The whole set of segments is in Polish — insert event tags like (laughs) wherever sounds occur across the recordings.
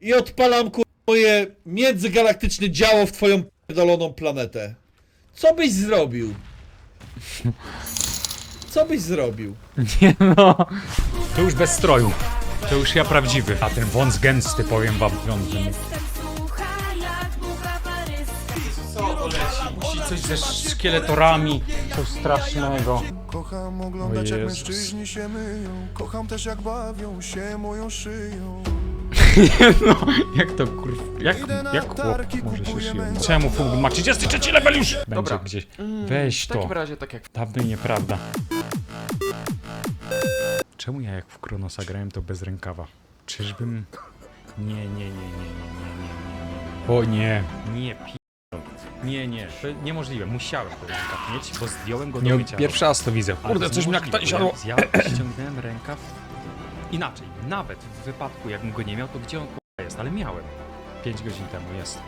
i odpalam kur... moje międzygalaktyczne działo w twoją pierdoloną planetę. Co byś zrobił? Co byś zrobił? Nie no. To już bez stroju. To już ja prawdziwy. A ten wąs gęsty, powiem wam, wiąże mi. Musi coś ze szkieletorami, coś strasznego. Kocham oglądać jak mężczyźni się myją Kocham też jak bawią się moją szyją (laughs) No, jak to kurw... Jak, jak chłop może się męża. Czemu Fug ma 33 level już? Będzie Dobra. gdzieś. Weź W to. takim razie tak jak Dawno nieprawda. Czemu ja jak w Kronosa grałem to bez rękawa? Czyżbym... Nie, nie, nie, nie, nie, nie, nie, nie, nie. O nie. Nie, pi... Nie, nie, to niemożliwe. Musiałem ten rękaw mieć, bo zdjąłem go do Nie, mycia. pierwszy raz to widzę. Ale Kurde, to coś mi jak niemożliwe, siadło. Ja ja ściągnąłem rękaw. Inaczej, nawet w wypadku jakbym go nie miał, to gdzie on k***a jest? Ale miałem. 5 godzin temu jest.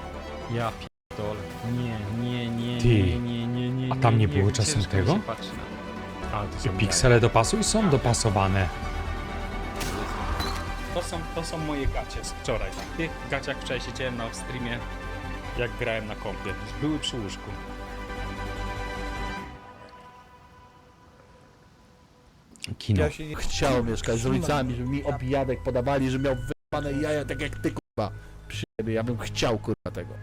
Ja pierdolę. Nie, nie, nie, Ty. nie, nie, nie, nie. A tam nie było ciężko czasem mi tego? się patrzy na- A, to są Piksele dopasuj są dopasowane. To są, to są moje gacie z wczoraj. W tych gaciach wczoraj siedziałem na streamie, jak grałem na kompie. Były przy łóżku. Kino. Ja się nie chciał mieszkać z rodzicami, żeby mi obijadek podawali, że miał wypane jaja tak jak ty kurwa. Przy siebie, ja bym chciał kurwa tego.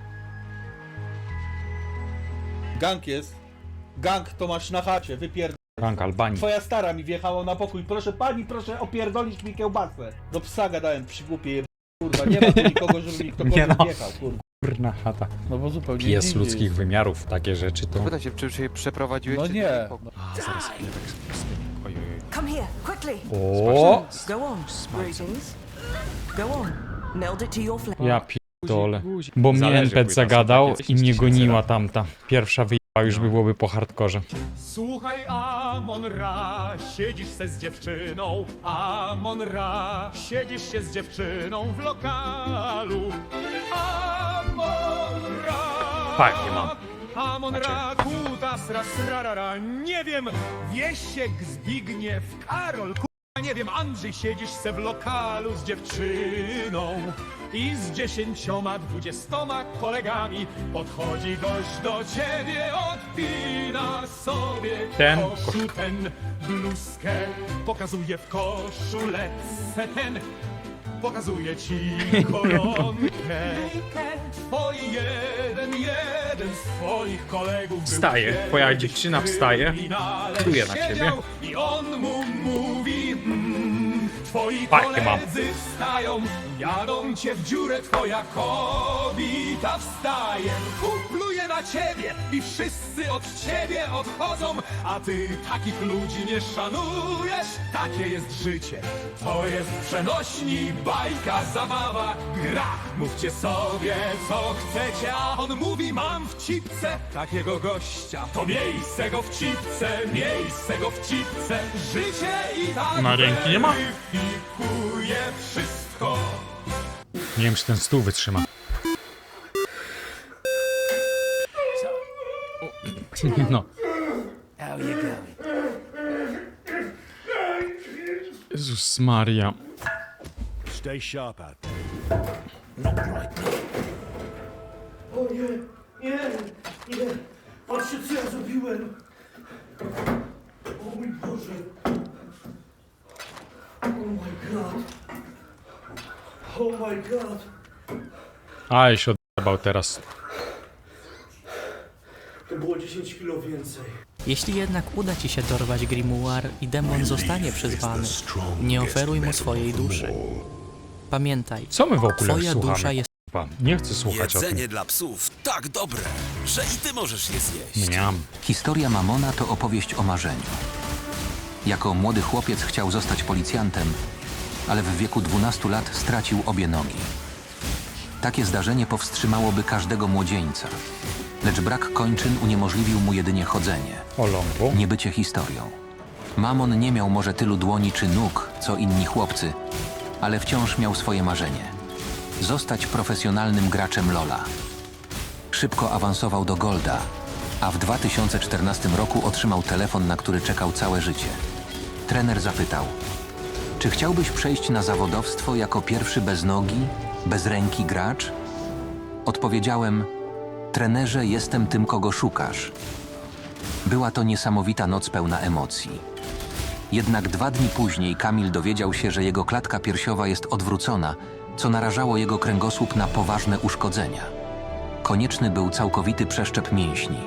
Gang jest. Gang to masz na chacie, wypierd... Rank Albanii. Twoja stara mi wjechała na pokój. Proszę pani, proszę opierdolić mi kiełbasę. Do psa gadałem przy głupie jeb... Kurwa, nie ma tu nikogo, żeby mi (laughs) Nie ktokolwiek no. wjechał, kurwa. Kurna chata. No bo zupełnie Pies indziej ludzkich jest. wymiarów, takie rzeczy to... Pyta się, czy się przeprowadziłeś? No czy nie. tylko- A, zaraz tak sobie. Come here, quickly. O! Go on. Greetings. Go on. Meld it to your flesh. Ja pierdolę. Bo mnie Zależy, NPC zagadał i mnie 10 goniła tamta. Pierwsza wyjęła już by byłoby po hardkorze. Słuchaj, Amon Ra, siedzisz se z dziewczyną, Amon Ra, siedzisz się z dziewczyną w lokalu. Amon Ra. Tak, nie mam. Amon Ra, kutas, ras, rarara, nie wiem, Wiesiek, Zbigniew, Karol, kurwa, nie wiem, Andrzej, siedzisz se w lokalu z dziewczyną i z dziesięcioma, dwudziestoma kolegami. Podchodzi gość do ciebie, odpina sobie Ten koszu ten bluzkę, pokazuje w koszulece ten, pokazuje ci (laughs) koronkę. Twoi jeden, jeden z twoich kolegów był Wstaje, kiedyś twoja dziewczyna wstaje, w finale pluje na ciebie. siedział I on mu mówi, mm, twoi Pakę mam. koledzy wstają, jadą cię w dziurę, twoja kobita wstaje, kupluje na ciebie i wszyscy od ciebie odchodzą, a ty takich ludzi nie szanujesz, takie jest życie, to jest przenośni, bajka, zabawa, gra, mówcie sobie co chcecie, a on mówi mam w cipce takiego gościa, to miejsce go w cipce, miejsce go w cipce, życie i tak Na ręki nie ma? weryfikuje wszystko. Nie wiem, czy ten stół wytrzyma. No. Jezus Maria. Stay sharp out O nie, nie, nie. Patrzcie, co ja zrobiłem. O mój Boże. Oh my god. Oh my god. A, się odjebał teraz. To było 10 kilo więcej. Jeśli jednak uda ci się dorwać Grimoire i demon zostanie przyzwany, nie oferuj mu swojej duszy. Pamiętaj, Co my w ogóle twoja dusza słuchamy? jest Kurwa, Nie chcę słuchać o tym. Jedzenie dla psów tak dobre, że i ty możesz je zjeść. Mniam. Historia Mamona to opowieść o marzeniu. Jako młody chłopiec chciał zostać policjantem, ale w wieku 12 lat stracił obie nogi. Takie zdarzenie powstrzymałoby każdego młodzieńca, lecz brak kończyn uniemożliwił mu jedynie chodzenie, O ląbu. nie bycie historią. Mamon nie miał może tylu dłoni czy nóg, co inni chłopcy, ale wciąż miał swoje marzenie. Zostać profesjonalnym graczem Lola. Szybko awansował do Golda, a w 2014 roku otrzymał telefon, na który czekał całe życie. Trener zapytał: Czy chciałbyś przejść na zawodowstwo jako pierwszy bez nogi Bezręki gracz? Odpowiedziałem: Trenerze, jestem tym, kogo szukasz. Była to niesamowita noc pełna emocji. Jednak dwa dni później Kamil dowiedział się, że jego klatka piersiowa jest odwrócona, co narażało jego kręgosłup na poważne uszkodzenia. Konieczny był całkowity przeszczep mięśni.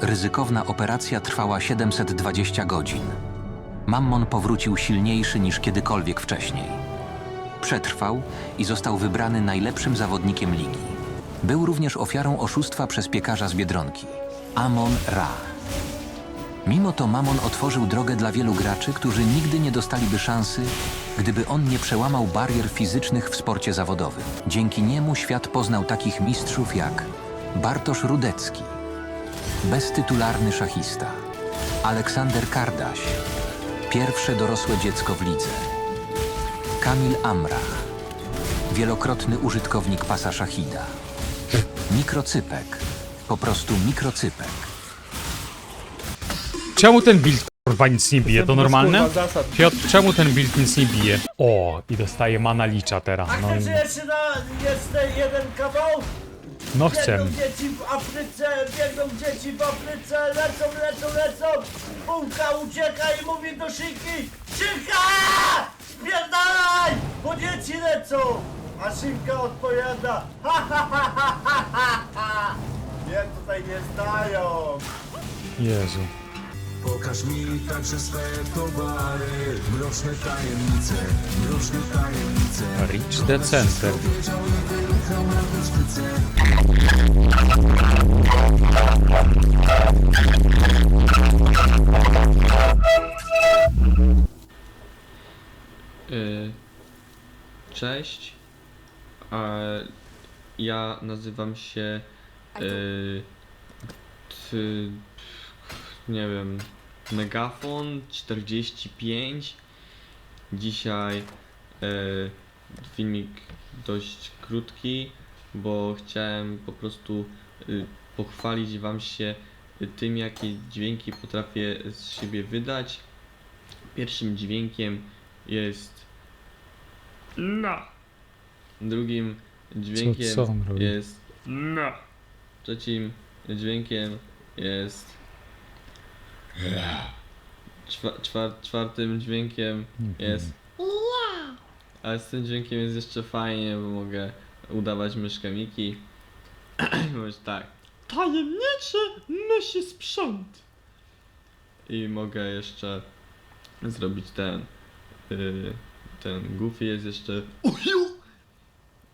Ryzykowna operacja trwała 720 godzin. Mammon powrócił silniejszy niż kiedykolwiek wcześniej. Przetrwał i został wybrany najlepszym zawodnikiem ligi. Był również ofiarą oszustwa przez piekarza z Biedronki, Amon Ra. Mimo to Mamon otworzył drogę dla wielu graczy, którzy nigdy nie dostaliby szansy, gdyby on nie przełamał barier fizycznych w sporcie zawodowym. Dzięki niemu świat poznał takich mistrzów jak Bartosz Rudecki, beztytularny szachista, Aleksander Kardaś, pierwsze dorosłe dziecko w lidze, Kamil Amrach, wielokrotny użytkownik pasa szachida, Mikrocypek, po prostu mikrocypek. Czemu ten build kurwa nic nie bije? To normalne? Piotr, czemu ten build nic nie bije? O, i dostaje mana licza teraz. A No, i- jeszcze na jest ten jeden kawał? No chcę. Biegną dzieci w Afryce, biegną dzieci w Afryce, lecą, lecą, lecą. Bułka ucieka i mówi do Szynki, Szynka! Spierdalaj, bo dzieci lecą. A Szynka odpowiada, ha, ha, ha, ha, ha, ha, ha. Nie, tutaj nie znają. Jezu. Pokaż mi także swe towary Mroczne tajemnice, mroczne tajemnice Rich the Center. Y, Cześć. A ja nazywam się. y, T, nie wiem. Megafon 45. Dzisiaj y, filmik dość krótki, bo chciałem po prostu y, pochwalić Wam się tym, jakie dźwięki potrafię z siebie wydać. Pierwszym dźwiękiem jest no. Drugim dźwiękiem co robi? jest no. Trzecim dźwiękiem jest Czwa, czwar, czwartym dźwiękiem jest ale z tym dźwiękiem jest jeszcze fajnie, bo mogę udawać myszkę Miki. (clears throat) Mówić tak. Tajemniczy myszy sprząt. I mogę jeszcze zrobić ten. Yy, ten Goofy jest jeszcze.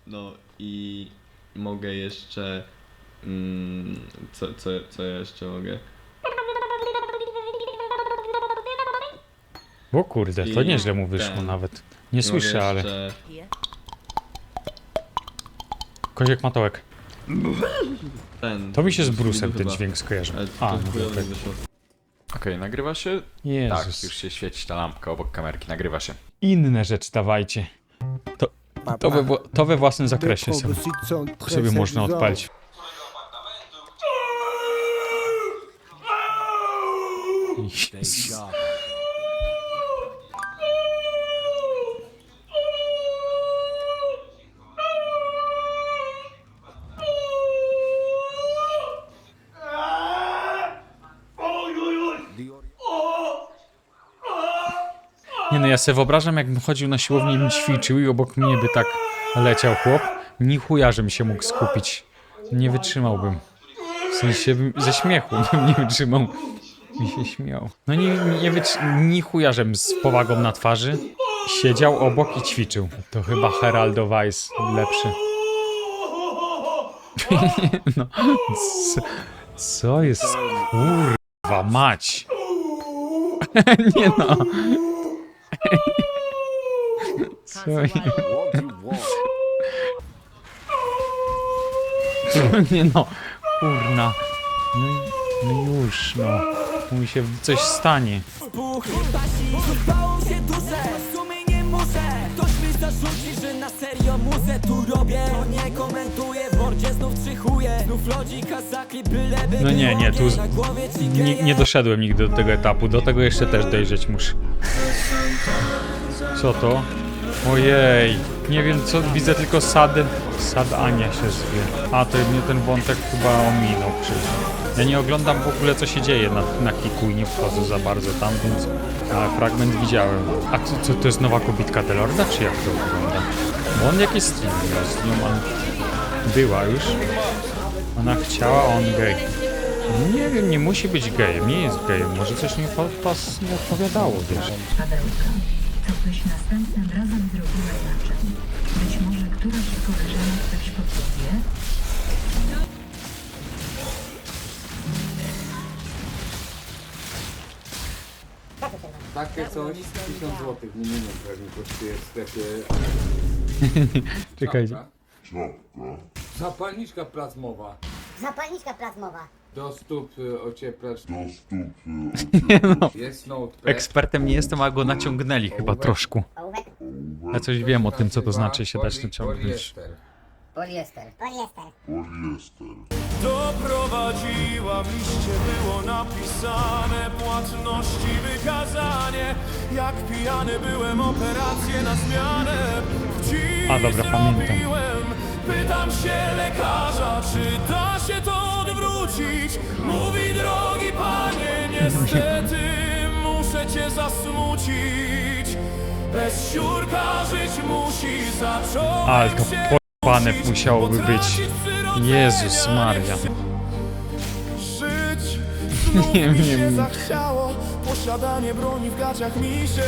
No i mogę jeszcze. Mm, co, co, co ja jeszcze mogę? O kurde, to I nieźle mu wyszło ten. nawet. Nie słyszę, ale... jeszcze- Koziek Matołek. Ten. To mi się z Brusem ten chyba. dźwięk skojarzył. Ale A, no chujowo tak. wyszło. Okej, nagrywa się? Jezus. Tak, już się świeci ta lampka obok kamerki, nagrywa się. Inne rzeczy dawajcie. To, to, we, wła- to we własnym zakresie sobie, sobie można odpalić. Jezus. Ja sobie wyobrażam, jakbym chodził na siłownię i bym ćwiczył i obok mnie by tak leciał chłop. Ni chuja, żebym się mógł skupić. Nie wytrzymałbym. W sensie bym- ze śmiechu bym nie wytrzymał. Mi się śmiał. No nie, nie wytrzy... Ni chuja, żebym z powagą na twarzy siedział obok i ćwiczył. To chyba Heraldo Weiss lepszy. (laughs) no, co, co jest kurwa mać? (laughs) nie no. Co? Nie no, kurna. No, i- no już, no. Mówi się, coś stanie. Się w sumie nie muszę Ktoś mi zarzuci, że na serio muzę tu robię To nie komentuję, w mordzie znów trzy chuje Znów lodzi kazaki, byle by No nie, nie, tu z- nie, nie doszedłem nigdy do tego etapu. Do tego jeszcze też dojrzeć muszę. Co to? Ojej. Nie wiem co, widzę tylko sad... Sad Ania się zwie. A, to mnie ten wątek chyba ominął przecież. Ja nie oglądam w ogóle co się dzieje na, na Kiku i nie wchodzę za bardzo tam, więc... Ale fragment widziałem. A co, co to jest nowa kobitka Delorda, czy jak to wygląda? Bo on jakieś streamy miał z nią, on... Była już. Ona chciała, a on gej. Nie wiem, nie musi być gejem, nie jest gejem. Może coś mi po- pas nie odpowiadało, wiesz. Co byś następnym razem zrobiła inaczej? Być może któraś z koleżanek coś podpowie? Takie coś 1000 zł minimum pewnie kosztuje w sklepie. (laughs) Czekajcie. Zapalniczka plazmowa. Zapalniczka plazmowa. Do stóp y, ocieplacz. Do stóp (laughs) Nie no. Jest notepad. Ekspertem nie jestem, a go naciągnęli chyba troszkę. Ja coś wiem o tym, co to znaczy się dać naciągnąć. Poliester. Poliester. Doprowadziła w liście było napisane Płatności wykazanie Jak pijany byłem operację na zmianę W dziś A, dobra, pamiętam. zrobiłem. Pytam się lekarza, czy da się to odwrócić Mówi drogi panie, niestety muszę cię zasmucić Bez siurka żyć musi zacząć Ale to pojebane musiałoby być. Jezus Maria. Żyć (laughs) Nie mi się wiem. zachciało Posiadanie broni w gaciach mi się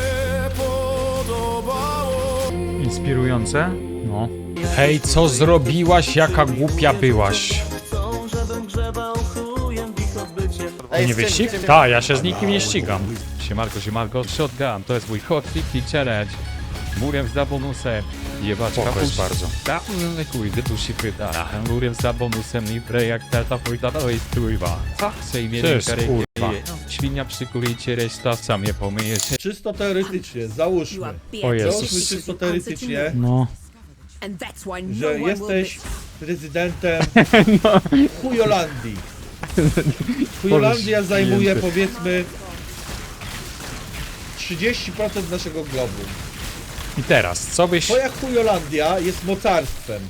podobało Inspirujące? No. Hej, co zrobiłaś, jaka głupia byłaś? Chcą, żebym grzebał chujem w ich odbycie. Nie wyścig? Tak, ja się z nikim nie ścigam. Siemarko, siemarko, shotgun, to jest mój hot challenge. Murem za bonusem. Jebać Spoko jest bardzo. Dałem kurde, tu się pyta. Murem za bonusem i pre jak tata pójda, chce i To jest mieli kurwa. Świnia przykulicie, reszta sam je pomyjecie. Czysto teoretycznie, załóżmy. O Jezus. Załóżmy czysto teoretycznie, No. że jesteś prezydentem Chujolandii. Chujolandia zajmuje powiedzmy 30% naszego globu. I teraz, co byś... Twoja Chujolandia jest mocarstwem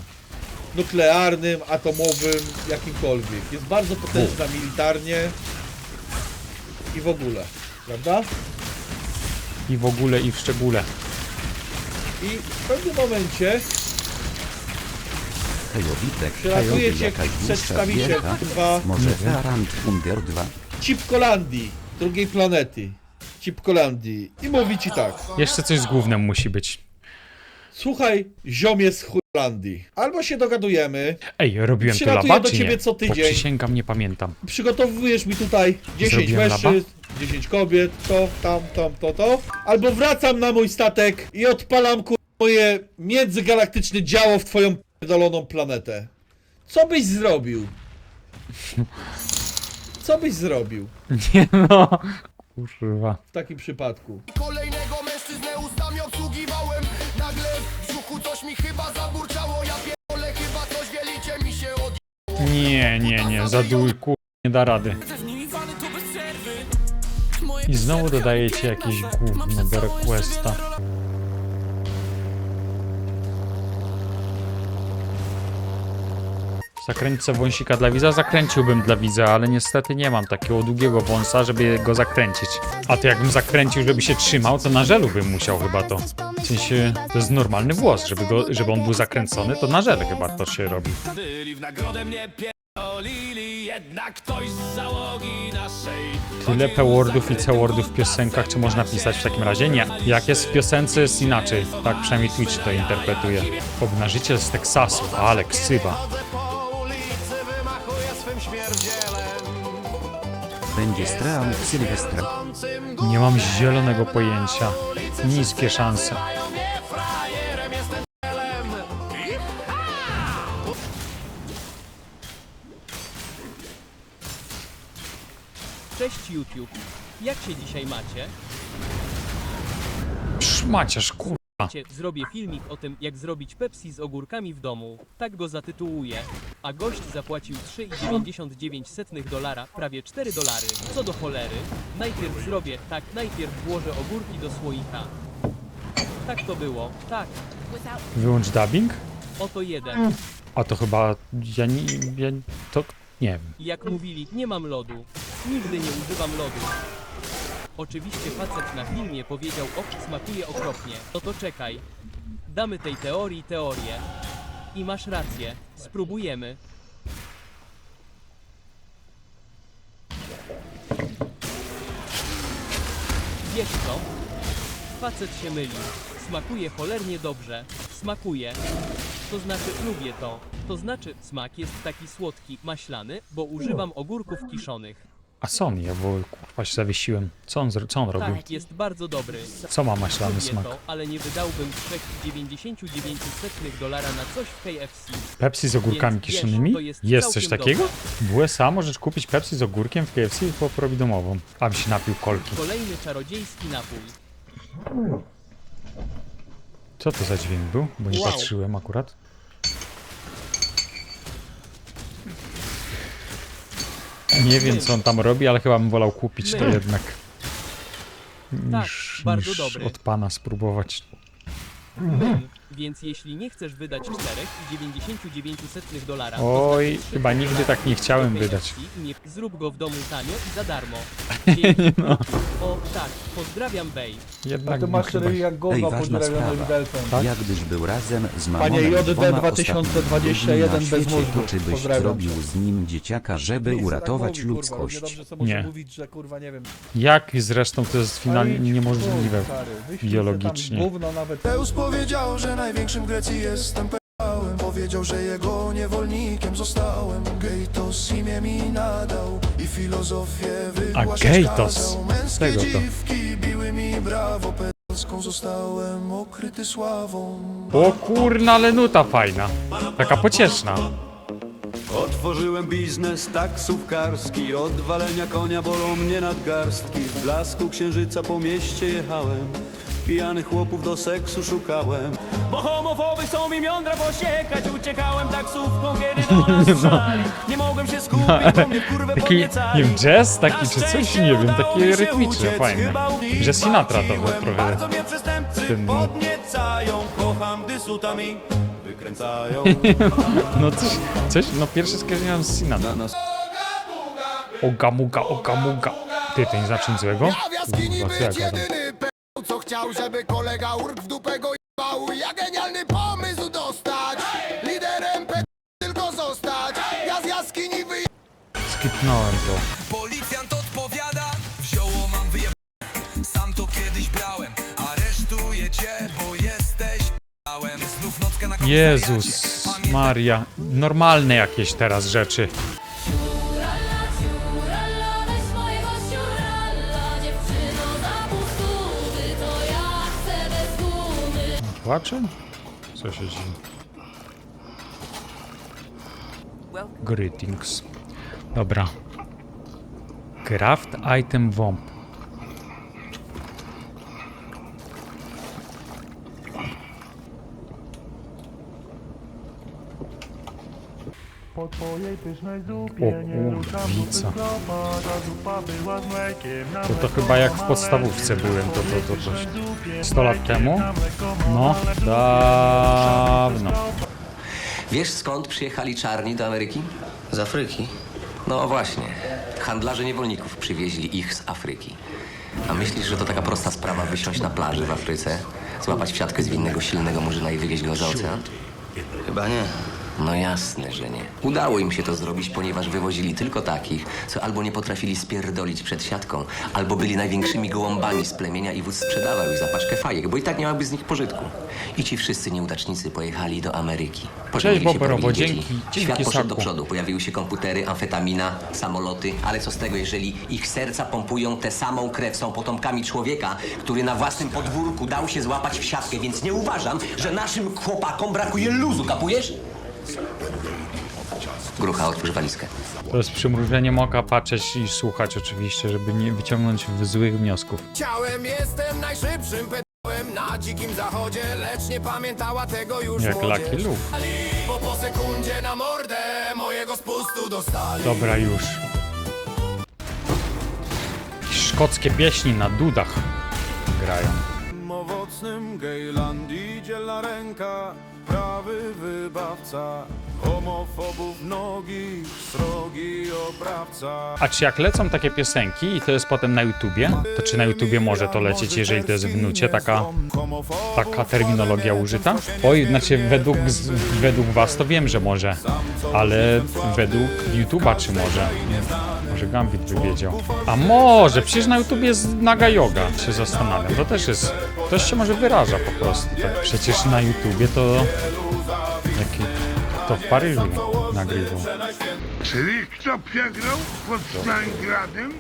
nuklearnym, atomowym, jakimkolwiek. Jest bardzo potężna militarnie i w ogóle, prawda? I w ogóle, i w szczególe. I w pewnym momencie Hejowitek, Przelatuje cię przedstawiciel chyba Może Ferrand Under 2. Cipkolandii, drugiej planety. Cipkolandii. I mówi ci tak. Jeszcze coś z głównym musi być. Słuchaj, ziomie z Chujolandii. Albo się dogadujemy, Ej, robiłem tu Przylatuję laba, do czy ciebie nie? co Bo tydzień. przysięgam, nie pamiętam. przygotowujesz mi tutaj 10 Zrobiłem mężczyzn, 10 kobiet, to, tam, tam, to, to. Albo wracam na mój statek i odpalam ku... moje międzygalaktyczne działo w twoją pierdoloną planetę. Co byś zrobił? Co byś zrobił (laughs) Nie no. Kurwa. w takim przypadku? Kolejnego mężczyznę ustami obsługiwałem Nagle w brzuchu coś mi chyba zaburczało Ja pierdolę chyba coś wielicie mi się od... Nie, nie, nie, za dół, kur... nie da rady. I znowu dodajecie jakieś gówno do requesta. Zakręcę wąsika dla widza? Zakręciłbym dla widza, ale niestety nie mam takiego długiego wąsa, żeby go zakręcić. A to jakbym zakręcił, żeby się trzymał, to na żelu bym musiał chyba to. W sensie, to jest normalny włos, żeby, go, żeby on był zakręcony, to na żel chyba to się robi. Tyle P-wordów i C-wordów w piosenkach, czy można pisać w takim razie? Nie. Jak jest w piosence, jest inaczej. Tak przynajmniej Twitch to interpretuje. Obnażyciel z Teksasu, ale ksywa. Będzie stream Sylwestra. Nie mam zielonego pojęcia. Niskie szanse. Cześć YouTube. Jak się dzisiaj macie? Szmaciarz, kurwa. Zrobię filmik o tym, jak zrobić Pepsi z ogórkami w domu. Tak go zatytułuję. A gość zapłacił 3,99 dolara, prawie 4 dolary. Co do cholery. Najpierw zrobię, tak, najpierw włożę ogórki do słoika. Tak to było, tak. Wyłącz dubbing? Oto jeden. A to chyba... Ja nie... Ja, to... Nie wiem. Jak mówili, nie mam lodu. Nigdy nie używam lodu. Oczywiście facet na filmie powiedział, ok, smakuje okropnie. No to czekaj. Damy tej teorii teorię. I masz rację. Spróbujemy. Wiesz co? Facet się myli. Smakuje cholernie dobrze. Smakuje. To znaczy lubię to. To znaczy smak jest taki słodki, maślany, bo używam ogórków kiszonych. A co on je, bo kurwa się zawiesiłem. Co on, zro- co on robił? Tak, jest bardzo dobry. Co ma maślany Lubię smak? To, ale nie wydałbym 3,99 dolara na coś w KFC. Pepsi z ogórkami Więc wiesz, kiszonymi? to jest Jest coś całkiem takiego? W USA możesz kupić Pepsi z ogórkiem w KFC i chłop robi domową. A mi się napił kolki. Kolejny czarodziejski napój. Co to za dźwięk był? Bo nie Wow. patrzyłem akurat. Nie wiem co on tam robi, ale chyba bym wolał kupić to jednak. Tak, Niż, bardzo niż od pana spróbować. Więc jeśli nie chcesz wydać 4,99 dolara, Oj, chyba nigdy tak nie chciałem wydać. Nie, zrób go w domu tanio i za darmo. (laughs) Dzięki. No. O tak, pozdrawiam Bej. Jednak A to masz chyba- jak Ej, gówno ważna podziurawione sprawa. widelcem. Gdyż był razem z Panie Mamonem JD dwoma 2021 ostatnimi bez na świecie, mózgu. to czy byś Pozdrawiam zrobił z nim dzieciaka, żeby Nie tak uratować kurwa, ludzkość? dobrze może Nie. mówić, że kurwa nie wiem. Jak zresztą to jest finalnie Ale idź w niemożliwe chuj, stary, wyślij se biologicznie. Gówno nawet. Zeus powiedział, że największym Grecji jestem pełen Powiedział, że jego niewolnikiem zostałem Gejtos imię mi nadał i filozofię wygłaszać Gejtos. kazał. Męskie Tego to. dziwki biły mi brawo pedalską Zostałem okryty sławą O kurna, ale nuta fajna. Taka pocieszna. Otworzyłem biznes taksówkarski Od walenia konia bolą mnie nadgarstki W blasku księżyca po mieście jechałem Pijanych chłopów do seksu szukałem Bo homofoby chcą mi miądra posiekać Uciekałem taksówką, kiedy (laughs) do nas strzelali Nie mogłem się skupić, bo mnie w kurwę Taki, nie wiem, jazz taki czy coś, nie wiem, udało mi taki się rytmiczny, uciec, fajny. chyba u nich Że Sinatra to płaciłem. trochę Bardzo mnie przestępcy ten- podniecają Kocham, gdy sutami wykręcają (laughs) No coś, coś, no pierwsze skojarzenie mam z Sinatra. Oga muga, oga muga. Ty, to nie znaczy nic złego? Kurwa, co ja gadam? Chciał, żeby kolega urk w dupę go jebał Ja genialny pomysł dostać Liderem p... tylko zostać Ja z jaskini wyjechałem Skipnąłem to. Policjant odpowiada, wzioło mam wyjeb... Sam to kiedyś brałem, aresztuję cię, bo jesteś p***ałem. Znów nockę na Jezus Maria. Normalne jakieś teraz rzeczy. Płacze? Co się dzieje? Greetings. Dobra. Craft item womp. Twojej pysznej O nie ruszam ta zupa była z mlekiem na To, to mleko chyba jak w podstawówce byłem, to, to, to, Pysznej zupie 100 lat mlekiem temu? na mleko No, dawno. Wiesz skąd przyjechali czarni do Ameryki? Z Afryki. No właśnie. Handlarze niewolników przywieźli ich z Afryki. A myślisz, że to taka prosta sprawa wysiąść na plaży w Afryce, złapać w siatkę zwinnego silnego murzyna i wywieźć go za ocean? Chyba nie. No jasne, że nie. Udało im się to zrobić, ponieważ wywozili tylko takich, co albo nie potrafili spierdolić przed siatką, albo byli największymi gołąbami z plemienia i wódz sprzedawał ich za paczkę fajek, bo i tak nie miałaby z nich pożytku. I ci wszyscy nieudacznicy pojechali do Ameryki. Porobili dzieci. dzięki- dzięki, Świat poszedł do przodu. Pojawiły się komputery, amfetamina, samoloty, ale co z tego, jeżeli ich serca pompują tę samą krew, są potomkami człowieka, który na własnym podwórku dał się złapać w siatkę, więc nie uważam, że naszym chłopakom brakuje luzu, kapujesz? Grucha, otwórz walizkę. To jest przymrużeniem oka patrzeć i słuchać oczywiście, żeby nie wyciągnąć złych wniosków. Ciałem jestem najszybszym pedałem na dzikim zachodzie Lecz nie pamiętała tego już Jak młodzież. Lucky Luke. Bo po sekundzie na mordę mojego spustu dostali Dobra, już. Szkockie pieśni na dudach grają. Owoc nocnym Gejlandii dzielna ręka, prawy wybawca Homofobów nogi, srogi oprawca A czy jak lecą takie piosenki i to jest potem na YouTubie, to czy na YouTubie może to lecieć, jeżeli to jest w nucie taka, taka terminologia użyta? Oj, znaczy według, według was to wiem, że może, ale według YouTuba czy może? Może Gambit by wiedział. A może, przecież na YouTubie jest naga yoga, się zastanawiam. To też jest, ktoś się może wyraża po prostu. Tak. Przecież na YouTubie to... Jaki, to w Paryżu nagrywał. Czy wiesz kto przegrał pod Stalingradem?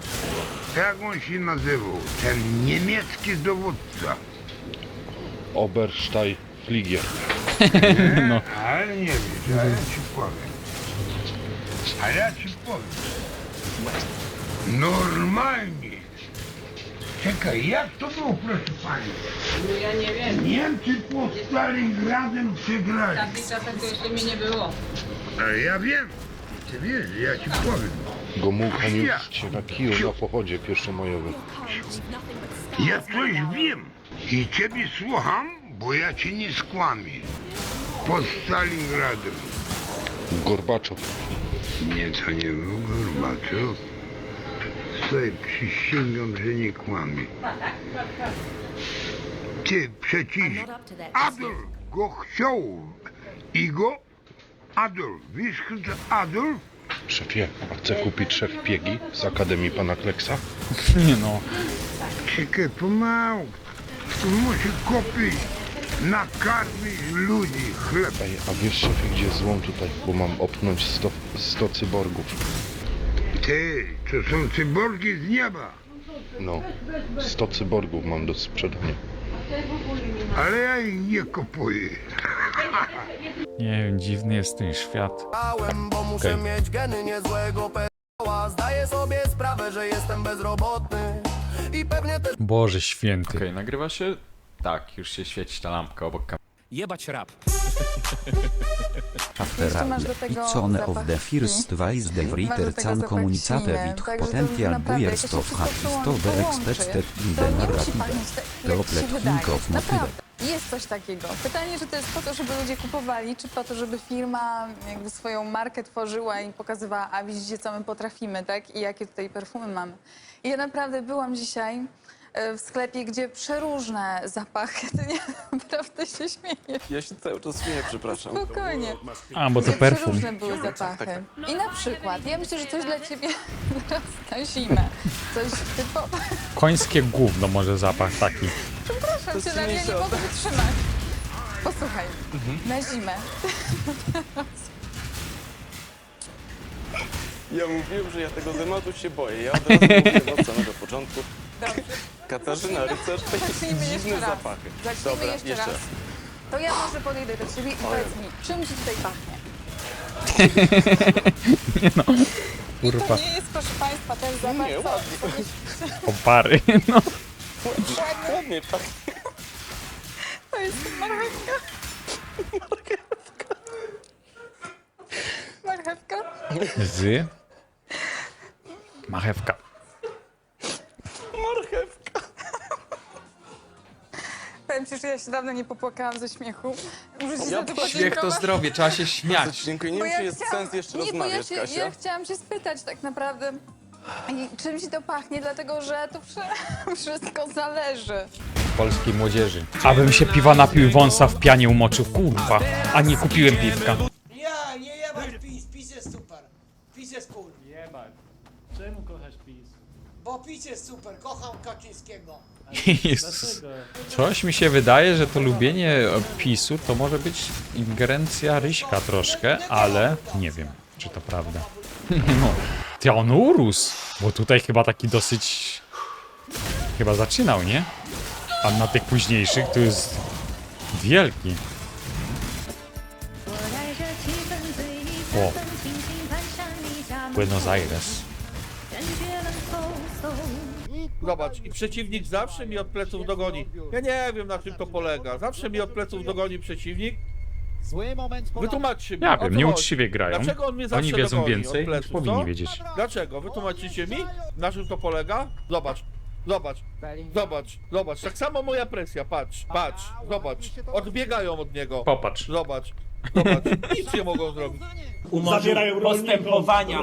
Jak on się nazywał? Ten niemiecki dowódca. Oberstein Fligier. (laughs) no. Ale nie wiesz, a ja ci powiem. A ja ci powiem. Normalnie. Czekaj, jak to było, proszę pani? No ja nie wiem. Niemcy pod Stalingradem przegrali. W tamtych czasach to jeszcze mnie nie było. Ale ja wiem. Ty wiesz, ja ci powiem. Gomułka niósł cię na kiju na pochodzie pierwszomajowym. Ja coś wiem i ciebie słucham, bo ja cię nie skłamię. Pod Stalingradem. Gorbaczow. Nie, to nie był Gorbaczow. Sobie przysięgam, że nie kłamie. Ty, przecież Adolf go chciał. I go Adolf. Wiesz, kto to Adolf? Szefie, a chce kupić szef piegi z Akademii Pana Kleksa? Nie no. Czekaj, pomału. Tu musi kupić, nakarmić ludzi chleb. Ej, a wiesz szefie, gdzie jest złom tutaj? Bo mam opnąć 100, 100 cyborgów. Ty, to są cyborgi z nieba. No, 100 cyborgów mam do sprzedania. Ale ja ich nie kupuję. (laughs) Nie wiem, dziwny jest ten świat. bo muszę Okej. mieć geny niezłego Zdaję sobie sprawę, że jestem bezrobotny I pewnie też Boże święty. Okej, nagrywa się? Tak, już się świeci ta lampka obok kamery. Jebać rap. After masz do all, tego it's one zapach of the first ways the writer tego can zapach communicate with także to potential naprawdę buyers jakoś się of wszystko have to połączy. be expected in To the nie musi narrative. pachnieć tak, The jak ci się oplet wydaje. think of motive. Naprawdę. Jest coś takiego. Pytanie, czy to jest po to, żeby ludzie kupowali, czy po to, żeby firma jakby swoją markę tworzyła i pokazywała, a widzicie, co my potrafimy, tak? I jakie tutaj perfumy mamy. I ja naprawdę byłam dzisiaj w sklepie, gdzie przeróżne zapachy. Ty nie, (laughs) naprawdę się śmieję. Ja się cały czas śmieję, przepraszam. Spokojnie. A, bo to Gdzie perfum. Przeróżne były zapachy. I na przykład, ja myślę, że coś dla ciebie (laughs) teraz na zimę. Coś typowe. Końskie gówno może zapach taki. Przepraszam cię, ale ja nie mogę wytrzymać. Posłuchaj, na zimę. Ja mówiłem, że ja tego tematu się boję. Ja od razu mówiłem od samego początku. Dobrze. Katarzyna Rycerz, takie Zacznijmy jeszcze dziwne raz. zapachy. Zacznijmy Dobra, jeszcze, jeszcze raz. To ja może podejdę do ciebie i powiedz mi, czym ci tutaj pachnie? (laughs) Nie no. I Kurwa. to nie jest, proszę państwa, ten zapach, Nie, co... ładnie. Opary, (laughs) no. Ładnie. Ładnie pachnie. To jest marchewka. Marchewka. Z. Marchewka. Marchewka. Powiem ci, że ja się dawno nie popłakałam ze śmiechu. Muszę ci Ja za to śmiech to podziękować. zdrowie, trzeba się śmiać. Dziękuję. Nie Bo wiem, ja czy jest chciałam- sens jeszcze nie, bo ja, rozmawiać, się, Kasia. ja chciałam się spytać tak naprawdę, i czym ci to pachnie, dlatego że to wszy- (laughs) wszystko zależy. Polskiej młodzieży. Abym się piwa napił i wąsa w pianie umoczył, kurwa. A nie kupiłem piwka. Ja, nie jebać PiS, PiS jest super. PiS jest cool. Jebać. Czemu kochasz PiS? Bo PiS jest super, kocham Kaczyńskiego. (laughs) Coś mi się wydaje, że to lubienie PiSu to może być ingerencja Ryśka troszkę, ale nie wiem, czy to prawda. (laughs) No, ty on urósł, bo tutaj chyba taki dosyć... Chyba zaczynał, nie? A na tych późniejszych to jest wielki. O, Buenos Aires. Zobacz, i przeciwnik zawsze mi od pleców dogoni. Ja nie wiem na czym to polega. Zawsze mi od pleców dogoni przeciwnik. Wytłumaczcie mi. Ja o co wiem, chodzi. nieuczciwie grają. Dlaczego on mnie zawsze Oni wiedzą dogoni więcej, od pleców, niż powinni co? wiedzieć. Dlaczego? Wytłumaczycie mi? Na czym to polega? Zobacz. Zobacz, zobacz, zobacz, tak samo moja presja, patrz, patrz, zobacz, odbiegają od niego. Popatrz. Zobacz, zobacz, nic nie mogą zrobić. Umorzył postępowania,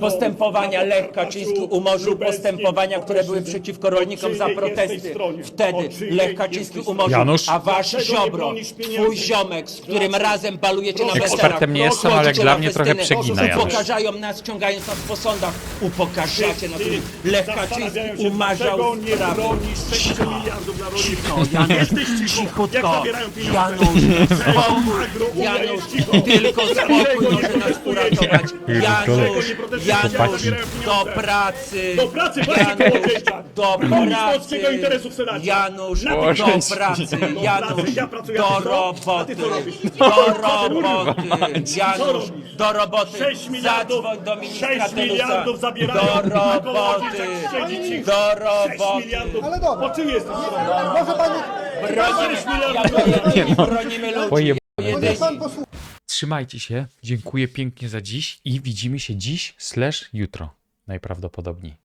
postępowania Lech Kaczyński umorzył postępowania, które były przeciwko rolnikom za protesty. Wtedy Lech Kaczyński umorzył, Janusz? a wasz Ziobro, twój ziomek, z którym razem balujecie na weselach, Ekspertem nie jestem, ale chodzicie dla na mnie trochę festyny, przegina, Janusz. Upokarzają nas, ciągając nas po sądach. Upokarzacie nas. Lech Kaczyński umarzał sprawy. Cicho, cicho, Janusz, cichutko. Janusz, Janusz, tylko spokój może nas uratować. Janusz, Janusz, do pracy. Do pracy, Janusz, do Bronisz pracy. polskiego interesu w Senacie. Janusz, do pracy. Do Janusz, pracy. Ja pracuję do jako co? A roboty. ty co robisz? Do roboty. Janusz, do roboty. 6 miliardów, Zadzwoń do ministra 6 miliardów zabierają, Do roboty. Do 6 roboty. miliardów. Ale dobra. Po czym jesteś? Może pani... Bronimy, 6 miliardów. ja Nie bronimy ludzi. Pojebane. Jedyni. Trzymajcie się, dziękuję pięknie za dziś i widzimy się dziś slash jutro najprawdopodobniej.